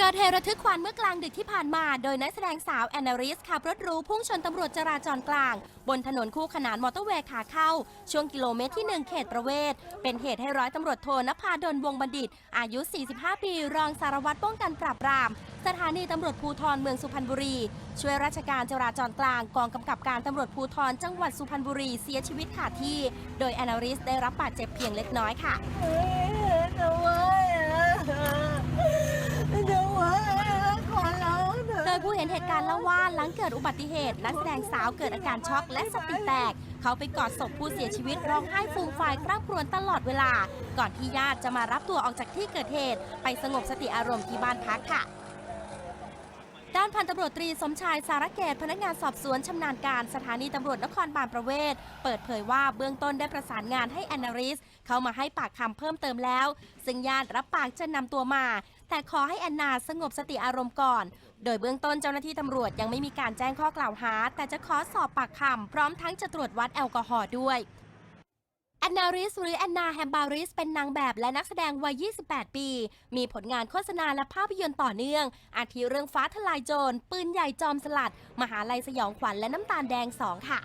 เกิดเหตุระทึกขวัญเมื่อกลางดึกที่ผ่านมา โดยนักแสดงสาวแอนนาริสขับรถหรูพุ่งชนตำรวจจราจรกลาง บนถนนคู่ขนานมอเตอร์เวย์ขาเข้า ช่วงกิโลเมตรที่ 1 เขตประเวศ เป็นเหตุให้ร้อยตำรวจโทนภาดลวงบัณฑิต อายุ 45 ปี รองสารวัตรป้องกันปราบปราม สถานีตำรวจภูธรเมืองสุพรรณบุรี ช่วยราชการจราจรกลางกองกำกับการตำรวจภูธรจังหวัดสุพรรณบุรีเสียชีวิตขาดที่ โดยแอนนาริสได้รับบาดเจ็บเพียงเล็กน้อยค่ะ ทำไมอะทำไมขอร้องเถ โด อะ ยผู้เห็นเห ตุการณ์เล่าว่าหลังเกิดอุบัติเหตุนักแสดงสาวเกิดอาการช็อกและสติแตก เขาไปกอดศพผู้เสียชีวิตร้องไห้ฟูมฟายคร่ำครวญตลอดเวลา ก่อนที่ญาติจะมารับตัวออกจากที่เกิดเหตุ ไปสงบสติอารมณ์ที่บ้านพักค่ะานพันตำรวจตรีสมชายสารเกตพนักงานสอบสวนชำนาญการสถานีตำรวจนครบาลประเวศ เปิดเผยว่าเบื้องต้นได้ประสานงานให้แอนนาริส เข้ามาให้ปากคำเพิ่มเติมแล้ว ซึ่งญาติรับปากจะนำตัวมา แต่ขอให้แอนนาสงบสติอารมณ์ก่อน โดยเบื้องต้นเจ้าหน้าที่ตำรวจยังไม่มีการแจ้งข้อกล่าวหา แต่จะขอสอบปากคำพร้อมทั้งจะตรวจวัดแอลกอฮอล์ด้วย แอนนาริสหรือแอนนาแฮมบาริสเป็นนางแบบและนักแสดงวัย 28 ปี มีผลงานโฆษณาและภาพยนตร์ต่อเนื่อง อาทิเรื่องฟ้าทลายโจร ปืนใหญ่จอมสลัด มหาลัยสยองขวัญและน้ำตาลแดง 2 ค่ะ